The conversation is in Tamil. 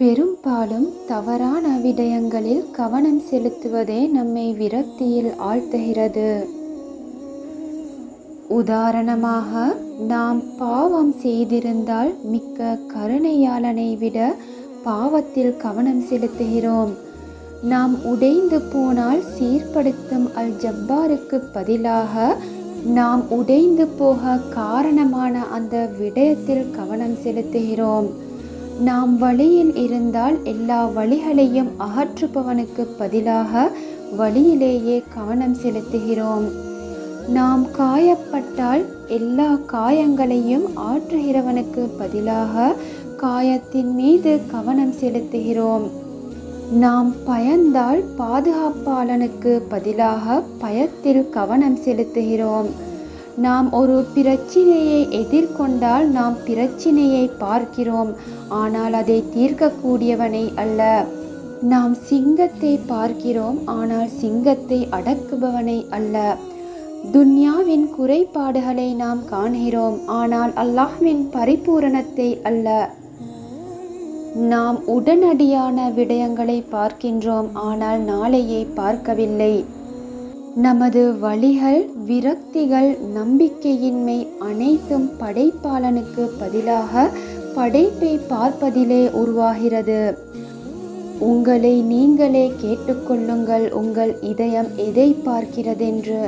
பெரும்பாலும் தவறான விடயங்களில் கவனம் செலுத்துவதே நம்மை விரக்தியில் ஆழ்த்துகிறது. உதாரணமாக நாம் பாவம் செய்திருந்தால் மிக்க கருணையாளனை விட பாவத்தில் கவனம் செலுத்துகிறோம். நாம் உடைந்து போனால் சீர்படுத்தும் அல் ஜப்பாருக்கு பதிலாக நாம் உடைந்து போக காரணமான அந்த விடயத்தில் கவனம் செலுத்துகிறோம். நாம் வழியில் இருந்தால் எல்லா வழிகளையும் அகற்றுபவனுக்கு பதிலாக வழியிலேயே கவனம் செலுத்துகிறோம். நாம் காயப்பட்டால் எல்லா காயங்களையும் ஆற்றுகிறவனுக்கு பதிலாக காயத்தின் மீது கவனம் செலுத்துகிறோம். நாம் பயந்தால் பாதுகாப்பாளனுக்கு பதிலாக பயத்தில் கவனம் செலுத்துகிறோம். நாம் ஒரு பிரச்சினையை எதிர்கொண்டால் நாம் பிரச்சினையை பார்க்கிறோம். ஆனால் அதை தீர்க்கக்கூடியவனை அல்ல. நாம் சிங்கத்தை பார்க்கிறோம் ஆனால் சிங்கத்தை அடக்குபவனை அல்ல. துன்யாவின் குறைபாடுகளை நாம் காண்கிறோம் ஆனால் அல்லாஹ்வின் பரிபூரணத்தை அல்ல. நாம் உடனடியான விடயங்களை பார்க்கின்றோம் ஆனால் நாளையை பார்க்கவில்லை. நமது வழிகள் விரக்திகள் நம்பிக்கையின்மை அனைத்தும் படைப்பாளனுக்கு பதிலாக படைப்பை பார்ப்பதிலே உருவாகிறது. உங்களை நீங்களே கேட்டுக்கொள்ளுங்கள். உங்கள் இதயம் எதை பார்க்கிறதென்று?